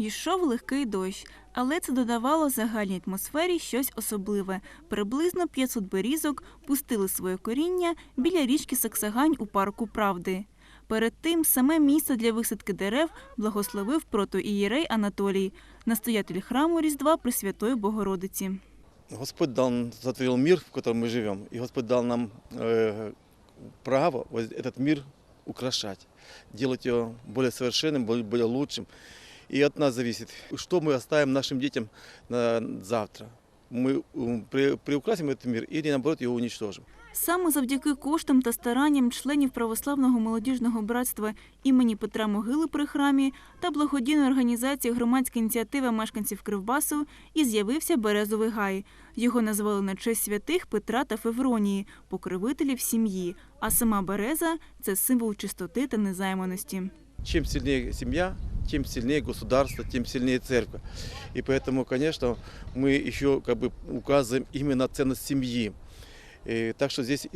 Йшов легкий дощ, але це додавало загальній атмосфері щось особливе. Приблизно 500 берізок пустили своє коріння біля річки Саксагань у парку Правди. Перед тим саме місце для висадки дерев благословив протоієрей Анатолій, настоятель храму Різдва Пресвятої Богородиці. Господь дал, сотворил мир, в котором мы живем, и Господь дал нам э, право вот этот мир украшать, делать его более совершенным, более, более лучшим. И от нас зависит, что мы оставим нашим детям на завтра. Мы м, при- приукрасим этот мир или наоборот его уничтожим. Саме завдяки коштам та старанням членів православного молодіжного братства імені Петра Могили при храмі та благодійної організації громадська ініціатива мешканців Кривбасу і з'явився Березовий гай. Його назвали на честь святих Петра та Февронії, покровителів сім'ї. А сама береза це символ чистоти та незайманості. Чем сильнее семья, тем сильнее государство, тем сильнее церковь. И поэтому, конечно, мы еще как бы указываем именно ценность семьи. И так что здесь,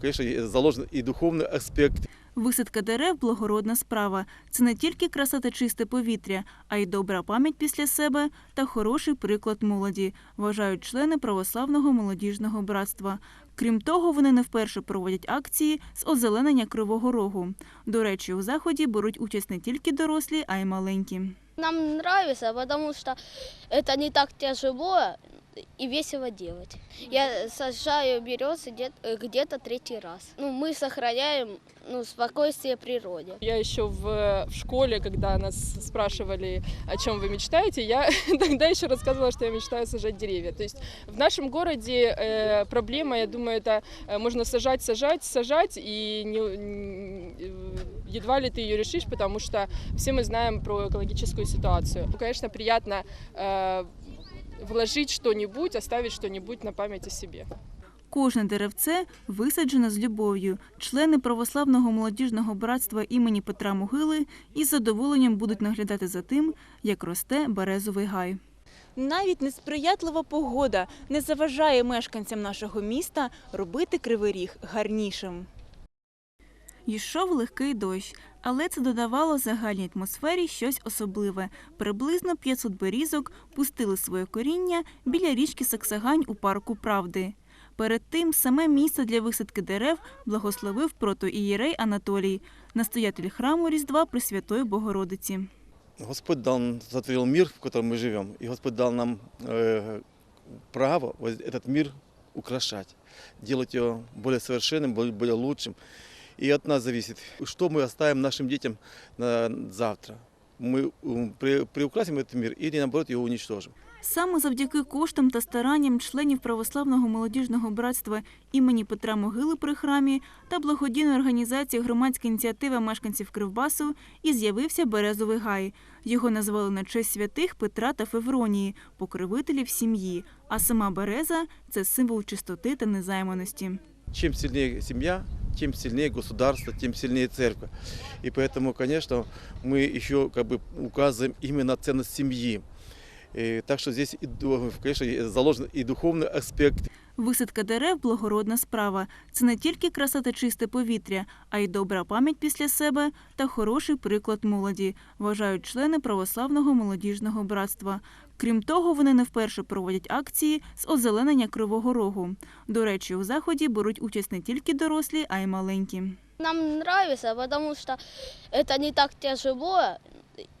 конечно, заложен и духовный аспект, Висадка дерев благородна справа. Це не тільки краса та чисте повітря, а й добра пам'ять після себе та хороший приклад молоді, вважають члени православного молодіжного братства. Крім того, вони не вперше проводять акції з озеленення Кривого Рогу. До речі, у заході беруть участь не тільки дорослі, а й маленькі. Нам нравится, потому что это не так тяжело и весело делать. Я сажаю березы где- э, где-то третий раз. Ну, мы сохраняем ну, спокойствие природе. Я еще в, в школе, когда нас спрашивали, о чем вы мечтаете, я тогда еще рассказывала, что я мечтаю сажать деревья. То есть в нашем городе э, проблема, я думаю, это э, можно сажать, сажать, сажать, и не, н- э, едва ли ты ее решишь, потому что все мы знаем про экологическую ситуацию. Ну, Конечно, приятно э, вложить что-нибудь, оставить что-нибудь на память о себе. Кожне деревце висаджено з любов'ю. Члени православного молодіжного братства імені Петра Могили із задоволенням будуть наглядати за тим, як росте березовий гай. Навіть несприятлива погода не заважає мешканцям нашого міста робити кривий ріг гарнішим. Йшов легкий дощ, але це додавало загальній атмосфері щось особливе. Приблизно 500 берізок пустили своє коріння біля річки Саксагань у парку Правди. Перед тим саме місце для висадки дерев благословив протоієрей Анатолій, настоятель храму Різдва Пресвятої Богородиці. Господь дал, сотворил мир, в котором мы живем, и Господь дал нам э, право вот этот мир украшать, делать его более совершенным, более, более лучшим. И от нас зависит, что мы оставим нашим детям на завтра. Мы м, при- приукрасим этот мир или наоборот его уничтожим. Саме завдяки коштам та старанням членів православного молодіжного братства імені Петра Могили при храмі та благодійної організації громадська ініціатива мешканців Кривбасу і з'явився Березовий гай. Його назвали на честь святих Петра та Февронії, покровителів сім'ї. А сама береза це символ чистоти та незайманості. Чем сильнее семья, тем сильнее государство, тем сильнее церковь. И поэтому, конечно, мы еще как бы указываем именно ценность семьи. И так что здесь, и, ду- конечно, заложен и духовный аспект, Висадка дерев благородна справа. Це не тільки краса та чисте повітря, а й добра пам'ять після себе та хороший приклад молоді, вважають члени православного молодіжного братства. Крім того, вони не вперше проводять акції з озеленення Кривого Рогу. До речі, у заході беруть участь не тільки дорослі, а й маленькі. Нам нравится, потому что это не так тяжело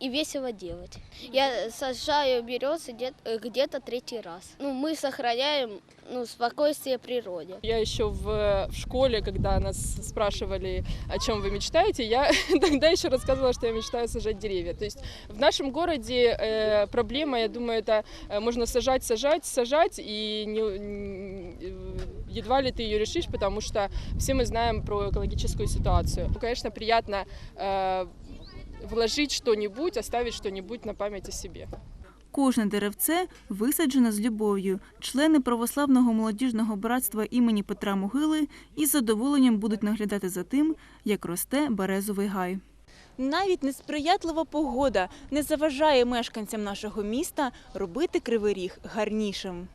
и весело делать. Я сажаю березы э, где-то третий раз. Ну, мы сохраняем ну, спокойствие природе. Я еще в, в школе, когда нас спрашивали, о чем вы мечтаете, я тогда еще рассказывала, что я мечтаю сажать деревья. То есть в нашем городе э, проблема, я думаю, это э, можно сажать, сажать, сажать, и не, э, едва ли ты ее решишь, потому что все мы знаем про экологическую ситуацию. Ну, Конечно, приятно э, вложить что-нибудь, оставить что-нибудь на память о себе. Кожне деревце висаджено з любов'ю. Члени православного молодіжного братства імені Петра Могили із задоволенням будуть наглядати за тим, як росте березовий гай. Навіть несприятлива погода не заважає мешканцям нашого міста робити кривий ріг гарнішим.